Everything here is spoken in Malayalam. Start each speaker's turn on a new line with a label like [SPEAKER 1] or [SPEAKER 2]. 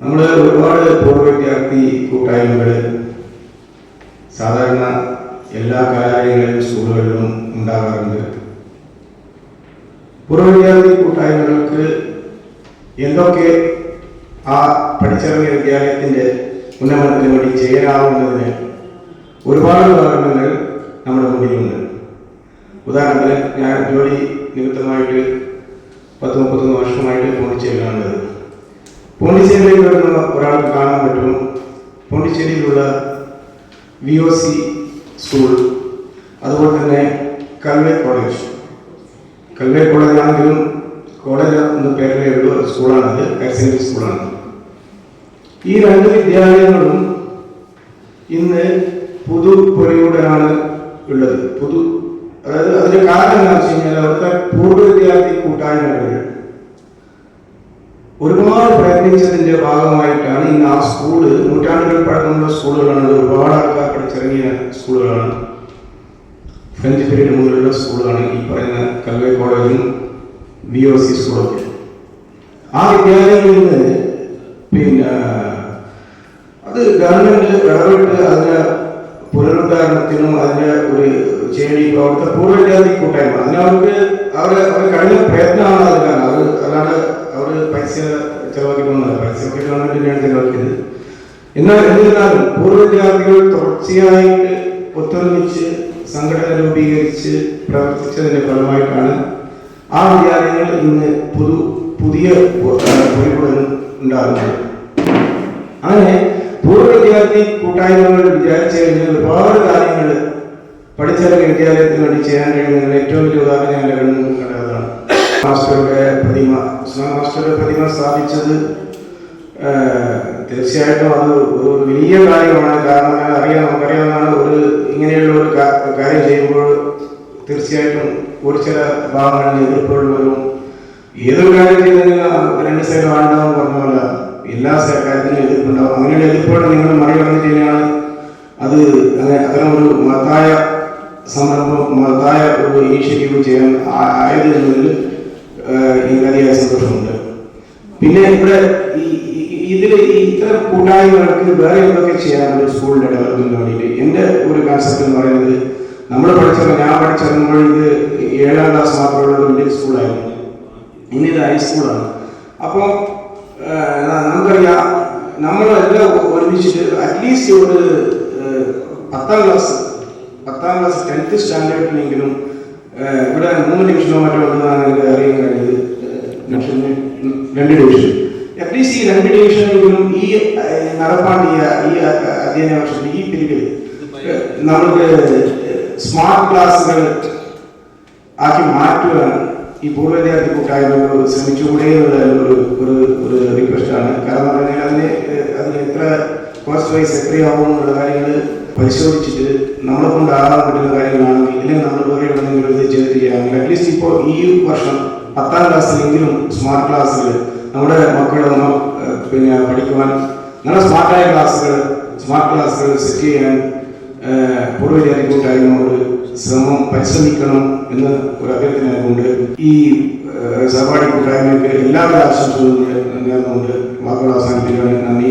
[SPEAKER 1] നമ്മൾ ഒരുപാട് പൂർവ വിദ്യാർത്ഥി കൂട്ടായ്മകൾ സാധാരണ എല്ലാ കലാലയങ്ങളിലും സ്കൂളുകളിലും ഉണ്ടാകാറുണ്ട് പൂർവ വിദ്യാർത്ഥി കൂട്ടായ്മകൾക്ക് എന്തൊക്കെ ആ പഠിച്ചിറങ്ങിയ വിദ്യാലയത്തിന്റെ ഉന്നമനത്തിന് വേണ്ടി ചെയ്യാനാവുന്നതിന് ഒരുപാട് ഉദാഹരണങ്ങൾ നമ്മുടെ മുന്നിലുണ്ട്. ഉദാഹരണത്തിന് ഞാൻ ജോലി നിമിത്തമായിട്ട് പത്ത് മുപ്പത്തൊന്ന് വർഷമായിട്ട് പോണ്ടിച്ചേരിയിലാണുള്ളത് പോണ്ടിച്ചേരിയിൽ വരുന്ന ഒരാൾ കാണാൻ പറ്റും. പോണ്ടിച്ചേരിയിലുള്ള വി ഒ സി സ്കൂൾ അതുപോലെ തന്നെ കൽവേ കോളേജ് കൽവേ കോളേജ് ആണെങ്കിലും കോളേജ് എന്ന പേരിലേ ഉള്ളൂ സ്കൂളാണത് ഹയർ സെക്കൻഡറി സ്കൂളാണ് ഈ രണ്ട് വിദ്യാലയങ്ങളും ഇന്ന് പുതു പൊലിയോടെയാണ് ഉള്ളത്. പുതു അതായത് അതിന്റെ കാരണം എന്താണെന്ന് വെച്ച് കഴിഞ്ഞാൽ അവിടുത്തെ പൂർവ വിദ്യാർത്ഥി കൂട്ടായ്മകൾ ഒരുപാട് പ്രയത്നിച്ചതിന്റെ ഭാഗമായിട്ടാണ് ഇന്ന് ആ സ്കൂൾ നൂറ്റാണ്ടുകൾ പഴക്കമുള്ള സ്കൂളുകളാണ് ഇത് ഒരുപാട് ആൾക്കാർ പഠിച്ചിറങ്ങിയ സ്കൂളുകളാണ് ഫ്രഞ്ച് പീരീഡ് മുതലുള്ള സ്കൂളാണ് ഈ പറയുന്ന കൽവേ കോളേജും വി ഒ സി സ്കൂളൊക്കെ ആ വിദ്യാലയങ്ങളിൽ നിന്ന് പിന്നെ അത് ഗവൺമെന്റ് ഇടപെട്ട് അതിന് പുനരുദ്ധാരണത്തിനും അതിന്റെ ഒരു ചെയ്യണി ഇപ്പൊ അവിടുത്തെ പൂർവ വിദ്യാർത്ഥി കൂട്ടായ്മ അതിന് അവർക്ക് അവർ അവർ കഴിഞ്ഞ പ്രയത്നമാണ് അത് കാരണം അവർ അല്ലാണ്ട് അവർ പൈസ ചെലവാക്കിയിട്ടൊന്നുമല്ല പൈസ ഒക്കെ ഗവൺമെന്റിനാണ് ചെലവാക്കിയത് എന്നാൽ എന്നിരുന്നാലും പൂർവ വിദ്യാർത്ഥികൾ തുടർച്ചയായിട്ട് ഒത്തൊരുമിച്ച് സംഘടന രൂപീകരിച്ച് പ്രവർത്തിച്ചതിന്റെ ഫലമായിട്ടാണ് ആ വിദ്യാലയങ്ങൾ ഇന്ന് പുതു പുതിയ പൊലിപ്പുടൻ ഉണ്ടാകുന്നത്. അങ്ങനെ പൂർവ വിദ്യാർത്ഥി കൂട്ടായ്മകൾ വിചാരിച്ചു കഴിഞ്ഞാൽ ഒരുപാട് കാര്യങ്ങൾ പഠിച്ചിറങ്ങിയ വിദ്യാലയത്തിന് വേണ്ടി ചെയ്യാൻ കഴിയുന്ന ഏറ്റവും വലിയ ഉദാഹരണം ഞാൻ കണ്ടതാണ്. മാസ്റ്ററുടെ പ്രതിമ മാസ്റ്ററുടെ പ്രതിമ സ്ഥാപിച്ചത് തീർച്ചയായിട്ടും അത് ഒരു വലിയ കാര്യമാണ്. കാരണം അറിയാം നമുക്കറിയാവുന്നതാണ് ഒരു ഇങ്ങനെയുള്ള ഒരു കാര്യം ചെയ്യുമ്പോൾ തീർച്ചയായിട്ടും ഒരു ചില ഭാഗങ്ങളിൽ എതിർപ്പുകൾ വരും. ഏതൊരു കാര്യം ചെയ്തതിന് രണ്ട് സൈഡ് വേണ്ടാന്ന് പറഞ്ഞ പോലെ എല്ലാ കാര്യത്തിനും എതിർപ്പുണ്ടാവും. അങ്ങനെയുള്ള എതിർപ്പുകൾ നിങ്ങൾ മറികടന്നു കഴിഞ്ഞാൽ അത് അത്തരം ഒരു മഹത്തായ സംരംഭം മഹത്തായ ഒരു ഇനിഷ്യേറ്റീവ് ചെയ്യാൻ ആ- എനിക്ക് സന്തോഷമുണ്ട്. പിന്നെ ഇവിടെ ഇതിൽ ഇത്ര കൂട്ടായ്മകൾക്ക് വേറെ എന്തൊക്കെ ചെയ്യാറുണ്ട് സ്കൂളിന്റെ ഡെവലപ്മെന്റിന് വേണ്ടിയിട്ട്? എന്റെ ഒരു കൺസെപ്റ്റ് എന്ന് പറയുന്നത് നമ്മൾ പഠിച്ച ഞാൻ പഠിച്ചിറങ്ങുമ്പോൾ ഇത് ഏഴാം ക്ലാസ് മാത്രമുള്ള മിഡിൽ സ്കൂളായിരുന്നു ഇനി ഇത് ഹൈസ്കൂളാണ് അപ്പോൾ നമുക്കറിയാം നമ്മളെല്ലാം ഒരുമിച്ചിട്ട് അറ്റ്ലീസ്റ്റ് ഒരു പത്താം ക്ലാസ് പത്താം ക്ലാസ് ടെൻത്ത് സ്റ്റാൻഡേർഡിനെങ്കിലും ഇവിടെ മൂന്ന് ഡിവിഷനോ മറ്റോ എനിക്ക് അറിയാൻ കഴിഞ്ഞത് രണ്ട് ഡിവിഷൻ അറ്റ്ലീസ്റ്റ് ഈ രണ്ട് ഡിവിഷനിലും ഈ നടപ്പാണ്ടിയ ഈ അധ്യയന വർഷത്തിൽ ഈ പിരിവിൽ നമുക്ക് സ്മാർട്ട് ക്ലാസ്സുകൾ ആക്കി മാറ്റുവാൻ ഈ പൂർവ വിദ്യാർത്ഥി കൂട്ടായ്മകൾ ശ്രമിച്ചുകൂടെ ഒരു ഒരു ഒരു റിക്വസ്റ്റാണ് കാരണം പറഞ്ഞാൽ അതിന് അതിന് എത്ര കോസ്റ്റ് വൈസ് എത്രയാവും എന്നുള്ള കാര്യങ്ങൾ പരിശോധിച്ചിട്ട് നമ്മളെ കൊണ്ടാകാൻ പറ്റുന്ന കാര്യങ്ങളാണെങ്കിൽ ഇല്ലെങ്കിൽ നമ്മൾ വേറെ എവിടെയെങ്കിലും ഇത് ചെയ്തിട്ട് ചെയ്യാമെങ്കിൽ അറ്റ്ലീസ്റ്റ് ഇപ്പോൾ ഈ വർഷം പത്താം ക്ലാസ്സിലെങ്കിലും സ്മാർട്ട് ക്ലാസ്സുകൾ നമ്മുടെ മക്കൾ നമ്മൾ പിന്നെ പഠിക്കുവാൻ നല്ല സ്മാർട്ടായ ക്ലാസ്സുകൾ സ്മാർട്ട് ക്ലാസ്സുകൾ സെറ്റ് ചെയ്യാൻ ഏഹ്, കൂട്ടായ്മയോട് ശ്രമം പരിശ്രമിക്കണം എന്ന് ഒരു അഭ്യർത്ഥന ഈ സഹപാഠി കൂട്ടായ്മയ്ക്ക് എല്ലാവരും ആശംസകളും നേർന്നുകൊണ്ട് വാക്കുകൾ അവസാനിപ്പിക്കുകയാണ് നന്ദി.